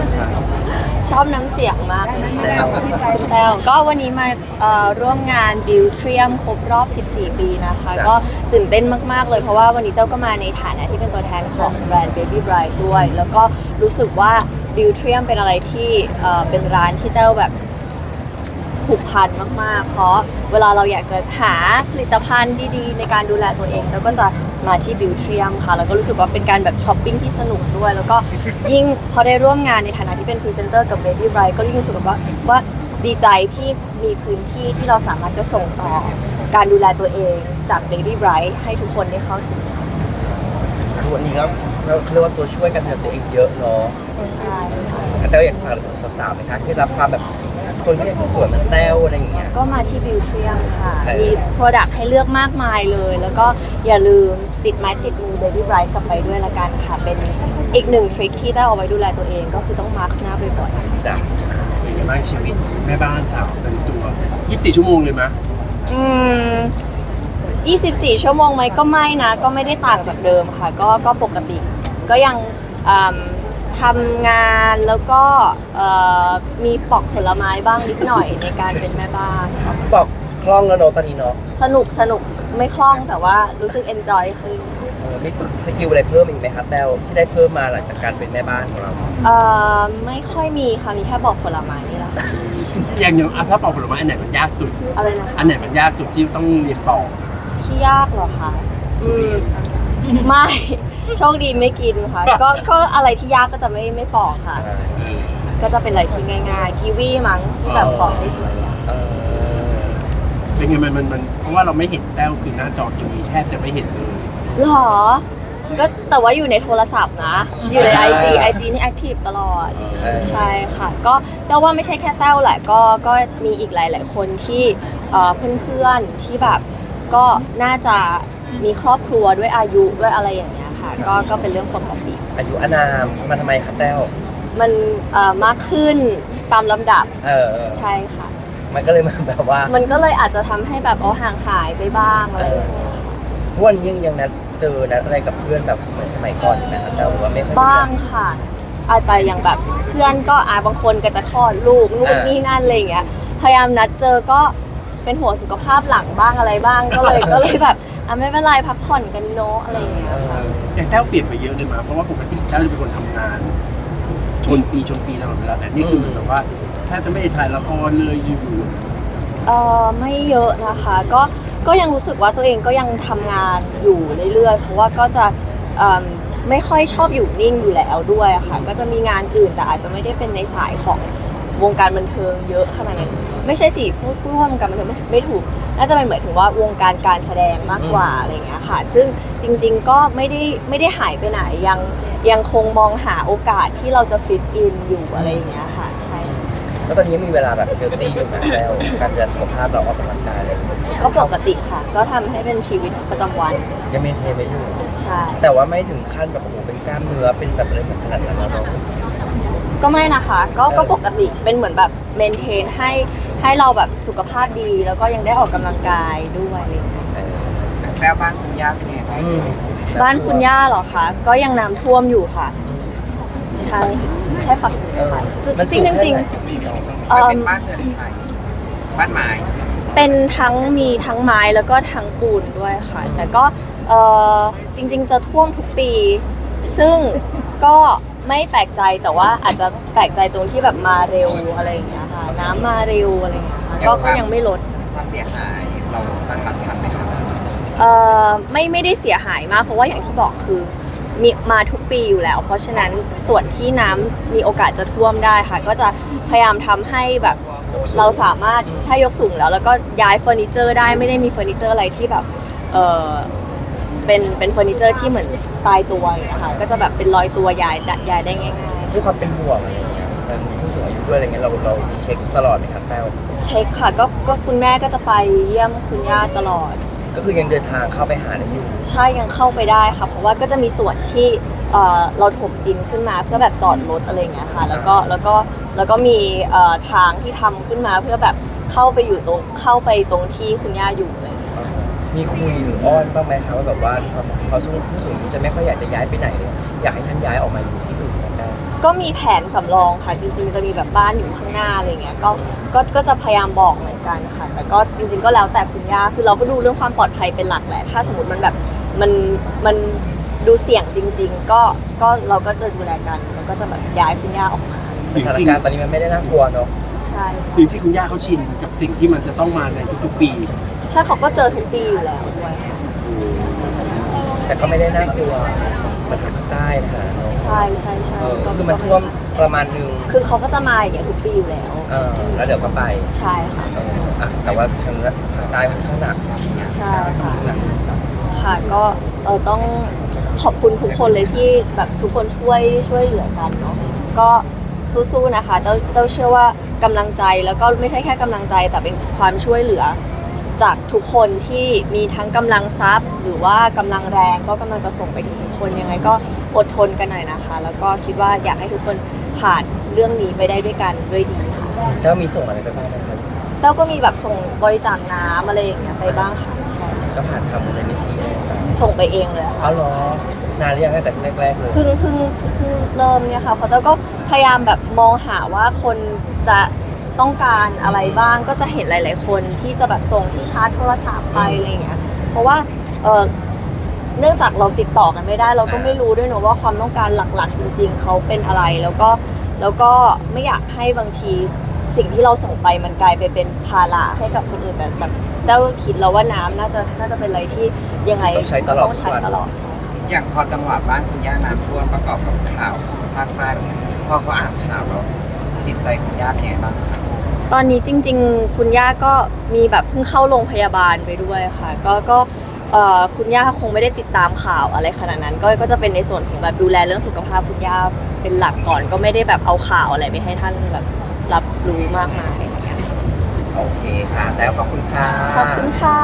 บ้างคะชอบน้ำเสียงมากเลยค่ะแต่ก็วันนี้มาเอ่อร่วมงานบิวเทียมครบรอบ 14 ปีนะคะ ก็ตื่นเต้นมากๆเลยเพราะว่าวันนี้เต้าก็มาในฐานะที่เป็นตัวแทนของแบรนด์ Baby Bride ด้วย แล้วก็รู้สึกว่าบิวเทียมเป็นอะไรที่เอ่อเป็นร้านที่เต้าแบบ ผูกพันมากๆ เพราะเวลาเราอยากจะหาผลิตภัณฑ์ดีๆ ในการดูแลตัวเอง แล้วก็จะมาที่บิวเทียมค่ะ แล้วก็รู้สึกว่าเป็นการแบบช้อปปิ้งที่สนุกด้วย แล้วก็ยิ่งพอได้ร่วมงานในฐานะที่เป็นพรีเซนเตอร์กับ Baby Bride ก็ยิ่งรู้สึกว่าว่าดีใจที่มีพื้นที่ที่เราสามารถจะส่งต่อการดูแลตัวเองจาก Baby Bride ให้ทุกคนได้เข้าถึงวันนี้ก็เราเรียกว่าตัวช่วยกันดูแลตัวเองเยอะเนาะใช่ค่ะแต่อยากฝากถึงสาวๆไหมคะที่รับความแบบ คนที่อยากจะสวยเหมือนแต้วอะไรอย่างเงี้ย ก็มาที่บิวเทียมค่ะ เออ มี Product ให้เลือกมากมายเลย แล้วก็อย่าลืมติดไม้ติดมือ Baby Bright กลับไปด้วยละกันค่ะ เป็นอีกหนึ่งทริคที่ได้เอาไว้ดูแลตัวเอง ก็คือต้องมาร์คหน้าบ่อยๆจ้ะเป็นยังไงบ้างชีวิตแม่บ้านสาวเป็นตัว 24 ชั่วโมงเลยมะอืม 24 ชั่วโมงไหมก็ไม่นะ ก็ไม่ได้ต่างจากเดิมค่ะ ก็ก็ปกติ ก็ยังอืม ทำงานแล้วก็เอ่อมีปอกผลไม้บ้างนิดหน่อยในการเป็นแม่บ้านค่ะบอกคล่องแล้วเนาะตอนนี้เนาะสนุกสนุกไม่คล่องแต่ว่ารู้สึก enjoy ขึ้นเออมีฝึกสกิลอะไรเพิ่มอีกไหมคะแต้วที่ได้เพิ่มมาหลังจากการเป็นแม่บ้านของเรา เอ่อไม่ค่อยมีค่ะมีแค่บอกผลไม้นี่แหละอย่างอย่างอะถ้าปอกผลไม้อันไหนมันยากสุด อะไรนะอันไหนมันยากสุดที่ต้องเรียนปอกที่ยากเหรอคะอืมไม่ โชคดีไม่กินค่ะ ก็ก็อะไรที่ยากก็จะไม่ไม่ปอกค่ะเออก็จะเป็นอะไรที่ง่ายๆกีวีมั้งที่แบบปอกได้สวยอะเออเป็นไงมันมันมันเพราะว่าเราไม่เห็นแต้วคือหน้าจอทีวีแทบจะไม่เห็นเลย หรอ ก็แต่ว่าอยู่ในโทรศัพท์นะ อยู่ใน IG IG นี่แอคทีฟตลอด เออ ใช่ค่ะ ก็เต้าว่าไม่ใช่แค่แต้วแหละ ก็ก็มีอีกหลาย ๆ คนที่เอ่อเพื่อนๆที่แบบก็น่าจะมีครอบครัวด้วยอายุด้วยอะไรอย่างเงี้ย ค่ะ ก็ก็เป็นเรื่องปกติ อายุอานามมาทำไมคะแต้วมันเอ่อมากขึ้นตามลำดับเออ ใช่ค่ะ มันก็เลยมาแบบว่ามันก็เลยอาจจะทำให้แบบเอาห่างหายไปบ้างอะไรอย่างเงี้ยค่ะทุกวันนี้ยังยังนัดเจอนัดอะไรกับเพื่อนแบบเหมือนสมัยก่อนอยู่ไหมคะแต้วหรือว่าไม่ค่อยมีบ้างค่ะอาแต่อย่างแบบเพื่อนก็อาบางคนก็จะคลอดลูกนู่นนี่นั่นอะไรอย่างเงี้ยพยายามนัดเจอก็เป็นหัวงสุขภาพหลังบ้างอะไรบ้างก็เลยก็เลยแบบ อะไม่เป็นไรพักผ่อนกันเนอะอะไรอย่างเงี้ยเอค่ะออย่างแต้วเปลี่ยนไปเยอะเลยมาเพราะว่าปกติแต้วจะเป็นคนทำงาน ชนปีชนปีตลอดเวลาแต่นี่คือเหมือนแบบว่าแทบจะไม่ได้ถ่ายละครเลยอยู่เออไม่เยอะนะคะ ก็ก็ยังรู้สึกว่าตัวเองก็ยังทำงานอยู่เรื่อยๆ เพราะว่าก็จะเอิ่มไม่ค่อยชอบอยู่นิ่งอยู่แล้วด้วยอะค่ะ ก็จะมีงานอื่นแต่อาจจะไม่ได้เป็นในสายของ วงการบันเทิงเยอะขนาดนั้นไม่ใช่สิพูดพูดว่าวงการบันเทิงไม่ไม่ถูกน่าจะเป็นหมายถึงว่าวงการการแสดงมากกว่าอะไรอย่างเงี้ยค่ะ ซึ่งจริง ๆ ก็ไม่ได้ไม่ได้หายไปไหนยังยังคงมองหาโอกาสที่เราจะฟิตอินอยู่อะไรอย่างเงี้ยค่ะใช่แล้วตอนนี้มีเวลาแบบเฮลตี้อยู่ไหมแต้วการดูแลสุขภาพเราออกกำลังกายอะไรอย่างเงี้ยก็ปกติค่ะ ก็ทำให้เป็นชีวิตประจำวันยังเมนเทนไว้อยู่ ใช่ แต่ว่าไม่ถึงขั้นแบบโอ้โหเป็นกล้ามเนื้อเป็นแบบอะไรแบบขนาดนั้นแล้วเนาะ ก็ไม่นะคะ ก็ก็ปกติเป็นเหมือนแบบเมนเทนให้ให้เราแบบสุขภาพดี แล้วก็ยังได้ออกกำลังกายด้วยอะไรอย่างเงี้ยเออแม่บ้านคุณย่าเป็นไงบ้างอืม บ้านคุณย่าเหรอคะ ก็ยังน้ำท่วมอยู่ค่ะ ใช่ใช่ปะเออค่ะมันจสูริงงจริงแค่จริงไหนเอิ่เป็นม บ้านเรือนไทยบ้านไม้เป็นทั้งมีทั้งไม้แล้วก็ทั้งปูนด้วยค่ะ แต่ก็เออจริงๆ จะท่วมทุกปี ซึ่งก็ ไม่แปลกใจแต่ว่าอาจจะแปลกใจตรงที่แบบมาเร็วอะไรอย่างเงี้ยค่ะ น้ำมาเร็วอะไรอย่างเงี้ยค่ะก็ก็ยังไม่ลด ความเสียหายเราตั้งหลักทันไหมครับเอ่อไม่ไม่ได้เสียหายมาก เพราะว่าอย่างที่บอกคือมีมาทุกปีอยู่แล้ว เพราะฉะนั้นส่วนที่น้ำมีโอกาสจะท่วมได้ค่ะ ก็จะพยายามทำให้แบบเราสามารถใช้ยกสูงแล้ว แล้วก็ย้ายเฟอร์นิเจอร์ได้ไม่ได้มีเฟอร์นิเจอร์อะไรที่แบบเออ เป็นเป็นเฟอร์นิเจอร์ที่เหมือนตายตัวอย่างเงี้ยค่ะก็จะแบบเป็นรอยตัวย้ายได้ย้ายได้ง่ายด้วยความเป็นห่วงอะไรอย่างเงี้ยมันมีผู้สูงอายุด้วยอะไรเงี้ยเราเรามีเช็คตลอดไหมครับแต้วๆเช็คค่ะก็ก็คุณแม่ก็จะไปเยี่ยมคุณย่าตลอด ก็คือยังเดินทางเข้าไปหาได้อยู่ใช่ยังเข้าไปได้ค่ะเพราะว่าก็จะมีส่วนที่เอ่อเราถมดินขึ้นมาเพื่อแบบจอดรถอะไรอย่างเงี้ยค่ะ แล้วก็แล้วก็แล้วก็มีเอ่อทางที่ทำขึ้นมาเพื่อแบบเข้าไปอยู่ตรงเข้าไปตรงที่คุณย่าอยู่อะไรอย่างเลย มีคุยหรืออ้อนบ้างไหมครับว่าแบบว่าเขาสู้ผู้สูงอายุจะไม่ค่อยอยากจะย้ายไปไหนเลยอยากให้ท่านย้ายออกมาอยู่ที่อื่นนะแต้วก็มีแผนสำรองค่ะจริง ๆ จะมีแบบบ้านอยู่ข้างหน้าอะไรเงี้ยก็ก็ก็จะพยายามบอกเหมือนกันค่ะแต่ก็จริง ๆ ก็แล้วแต่คุณย่าคือเราก็ดูเรื่องความปลอดภัยเป็นหลักแหละถ้าสมมติมันแบบมันมันดูเสี่ยงจริง ๆ ก็ก็เราก็จะดูแลกันแล้วก็จะแบบย้ายคุณย่าออกมาจสถานริงการณ์ตอนนี้มันไม่ได้น่ากลัวเนาะใช่ใช่ๆจริงๆคุณย่าเขาชินกับสิ่งที่มันจะต้องมาในทุกๆปี ใช่เขาก็เจอทุกปีอยู่แล้วด้วยค่ะแต่ก็ไม่ได้น่ากลัวเหมือนทางภาคใต้นะคะเนาะใช่ใช่ใช่เออก็คือมันท่วมประมาณนึงคือเขาก็จะมาอย่างเงี้ยทุกปีอยู่แล้วเออแล้วเดี๋ยวก็ไปใช่ค่ะเอออะแต่ว่าทางภาคใต้ค่อนข้างหนักใช่ค่ะค่ะก็เออต้องขอบคุณทุกคนเลยที่แบบทุกคนช่วยช่วยเหลือกันเนาะก็สู้ๆนะคะเต้าเต้าเชื่อว่ากำลังใจแล้วก็ไม่ใช่แค่กำลังใจแต่เป็นความช่วยเหลือ จากทุกคนที่มีทั้งกำลังทรัพย์ หรือว่ากำลังแรงก็กำลังจะส่งไปถึงทุกคนยังไงก็อดทนกันหน่อยนะคะ แล้วก็คิดว่าอยากให้ทุกคนผ่านเรื่องนี้ไปได้ด้วยกันด้วยดีค่ะแล้วมีส่งอะไรไปบ้างไหมครับเต้าก็มีแบบส่งบริจาคน้ำอะไรอย่างเงี้ยไปบ้างค่ะใช่ก็ผ่านทำมูลนิธิอะไรต่างส่งไปเองเลยค่ะๆเอาเหรอนานหรือยังตั้งแต่แรกๆเลย เพิ่งเพิ่งเพิ่งเริ่มเนี่ยค่ะเพราะเต้าก็พยายามแบบมองหาว่าคนจะ ต้องการอะไรบ้างก็จะเห็นหลาย ๆ คนที่จะแบบส่งที่ชาร์จโทรศัพท์ไปอะไรอย่างเงี้ยเพราะว่าเออเนื่องจากเราติดต่อกันไม่ได้ เราก็ไม่รู้ด้วยเนอะว่าความต้องการหลัก ๆ จริง ๆ เขาเป็นอะไรแล้วก็แล้วก็ไม่อยากให้บางทีสิ่งที่เราส่งไปมันกลายไปเป็นภาระให้กับคนอื่นแต่แบบเต้าคิดแล้วว่าน้ำน่าจะน่าจะเป็นอะไรที่ยังไงต้องใช้ตลอดต้องใช้ทุกวันตลอดใช่ค่ะ อย่างพอจังหวะบ้านคุณย่าน้ำท่วมประกอบกับข่าวภาคใต้เนี่ยพอเขาอ่านข่าวแล้วจิตใจคุณย่าเป็นยังไงบ้างครับ ตอนนี้จริง ๆ คุณย่าก็มีแบบเพิ่งเข้าโรงพยาบาลไปด้วยค่ะ ก็ก็เอ่อคุณย่าคงไม่ได้ติดตามข่าวอะไรขนาดนั้น ก็ก็จะเป็นในส่วนของแบบดูแลเรื่องสุขภาพคุณย่าเป็นหลักก่อน ก็ไม่ได้แบบเอาข่าวอะไรไปให้ท่านแบบรับรู้มากมายอะไรอย่างเงี้ยโอเคค่ะ แล้วขอบคุณค่ะ ขอบคุณค่ะ